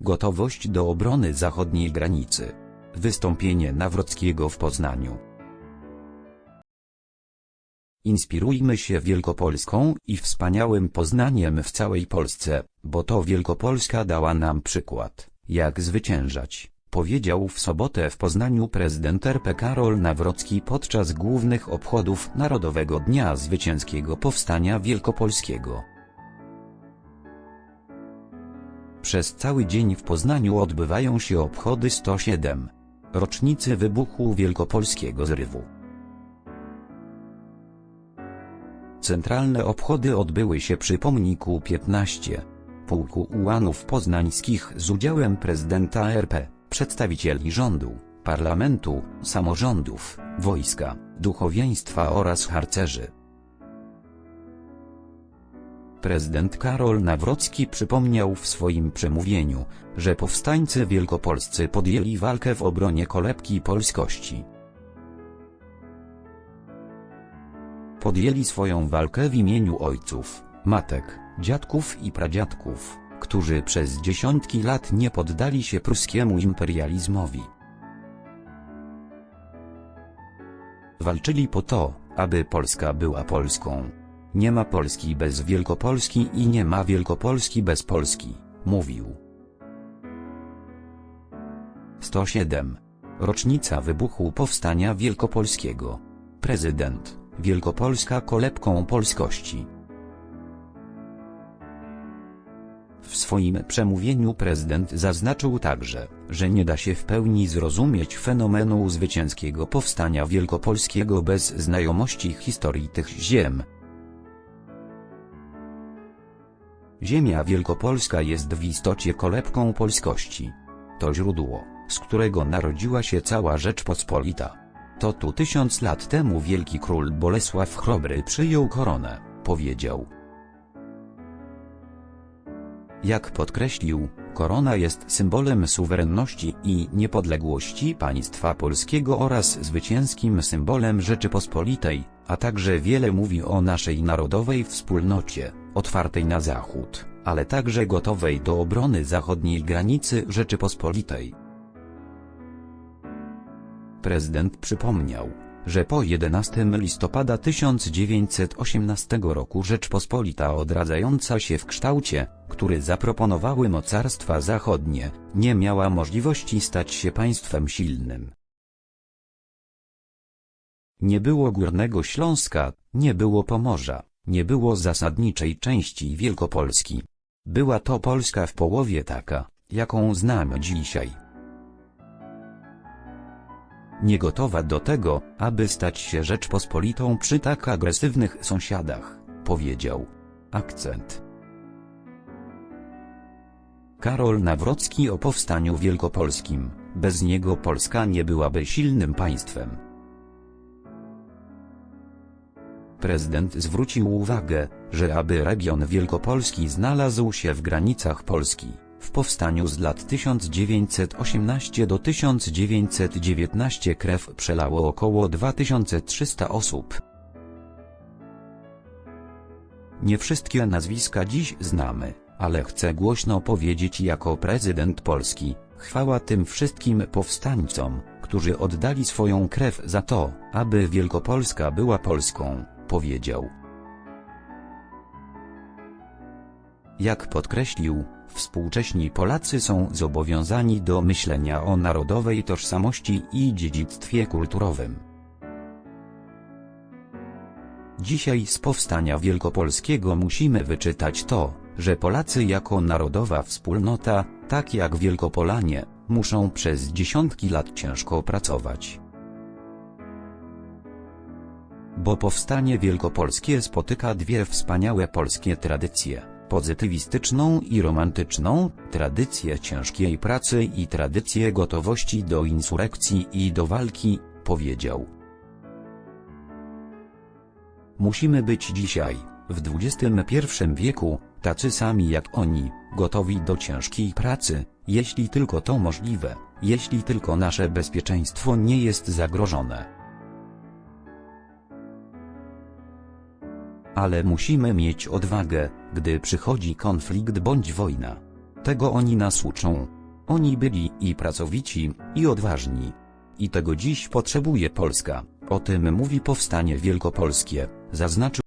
Gotowość do obrony zachodniej granicy. Wystąpienie Nawrockiego w Poznaniu. Inspirujmy się Wielkopolską i wspaniałym Poznaniem w całej Polsce, bo to Wielkopolska dała nam przykład, jak zwyciężać, powiedział w sobotę w Poznaniu prezydent RP Karol Nawrocki podczas głównych obchodów Narodowego Dnia Zwycięskiego Powstania Wielkopolskiego. Przez cały dzień w Poznaniu odbywają się obchody 107. rocznicy wybuchu Wielkopolskiego Zrywu. Centralne obchody odbyły się przy pomniku 15. Pułku Ułanów Poznańskich z udziałem prezydenta RP, przedstawicieli rządu, parlamentu, samorządów, wojska, duchowieństwa oraz harcerzy. Prezydent Karol Nawrocki przypomniał w swoim przemówieniu, że powstańcy wielkopolscy podjęli walkę w obronie kolebki polskości. Podjęli swoją walkę w imieniu ojców, matek, dziadków i pradziadków, którzy przez dziesiątki lat nie poddali się pruskiemu imperializmowi. Walczyli po to, aby Polska była Polską. Nie ma Polski bez Wielkopolski i nie ma Wielkopolski bez Polski, mówił. 107. Rocznica wybuchu Powstania Wielkopolskiego. Prezydent, Wielkopolska kolebką polskości. W swoim przemówieniu prezydent zaznaczył także, że nie da się w pełni zrozumieć fenomenu zwycięskiego powstania wielkopolskiego bez znajomości historii tych ziem. Ziemia wielkopolska jest w istocie kolebką polskości. To źródło, z którego narodziła się cała Rzeczpospolita. To tu tysiąc lat temu wielki król Bolesław Chrobry przyjął koronę, powiedział. Jak podkreślił, korona jest symbolem suwerenności i niepodległości państwa polskiego oraz zwycięskim symbolem Rzeczypospolitej, a także wiele mówi o naszej narodowej wspólnocie, otwartej na zachód, ale także gotowej do obrony zachodniej granicy Rzeczypospolitej. Prezydent przypomniał, że po 11 listopada 1918 roku Rzeczpospolita odradzająca się w kształcie, który zaproponowały mocarstwa zachodnie, nie miała możliwości stać się państwem silnym. Nie było Górnego Śląska, nie było Pomorza, nie było zasadniczej części Wielkopolski. Była to Polska w połowie taka, jaką znamy dzisiaj nie gotowa do tego, aby stać się Rzeczpospolitą przy tak agresywnych sąsiadach, powiedział. Akcent. Karol Nawrocki o powstaniu wielkopolskim, bez niego Polska nie byłaby silnym państwem. Prezydent zwrócił uwagę, że aby region wielkopolski znalazł się w granicach Polski, w powstaniu z lat 1918 do 1919 krew przelało około 2300 osób. Nie wszystkie nazwiska dziś znamy, ale chcę głośno powiedzieć jako prezydent Polski, chwała tym wszystkim powstańcom, którzy oddali swoją krew za to, aby Wielkopolska była Polską, powiedział. Jak podkreślił, Współcześni Polacy są zobowiązani do myślenia o narodowej tożsamości i dziedzictwie kulturowym. Dzisiaj z powstania wielkopolskiego musimy wyczytać to, że Polacy jako narodowa wspólnota, tak jak Wielkopolanie, muszą przez dziesiątki lat ciężko pracować. Bo powstanie wielkopolskie spotyka dwie wspaniałe polskie tradycje pozytywistyczną i romantyczną, tradycję ciężkiej pracy i tradycję gotowości do insurekcji i do walki, powiedział. Musimy być dzisiaj, w XXI wieku, tacy sami jak oni, gotowi do ciężkiej pracy, jeśli tylko to możliwe, jeśli tylko nasze bezpieczeństwo nie jest zagrożone. Ale musimy mieć odwagę, gdy przychodzi konflikt bądź wojna. Tego oni nas uczą. Oni byli i pracowici, i odważni. I tego dziś potrzebuje Polska. O tym mówi powstanie wielkopolskie, zaznaczył